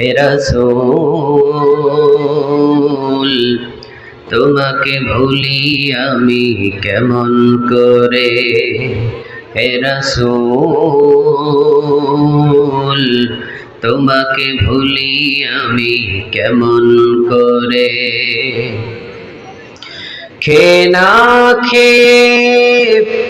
ফেরাসুল তোমাকে ভুলি আমি কেমন করে? ফেরাসুল তোমাকে ভুলি আমি কেমন করে? খে না খেয়ে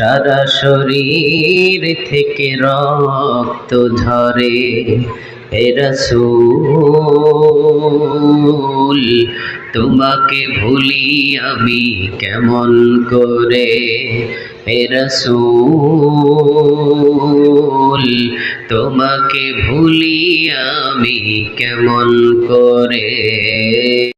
সারা শরীর থেকে রক্ত ঝরে। হে রাসূল, তোমাকে ভুলি আমি কেমন করে? হে রাসূল, তোমাকে ভুলি আমি কেমন করে?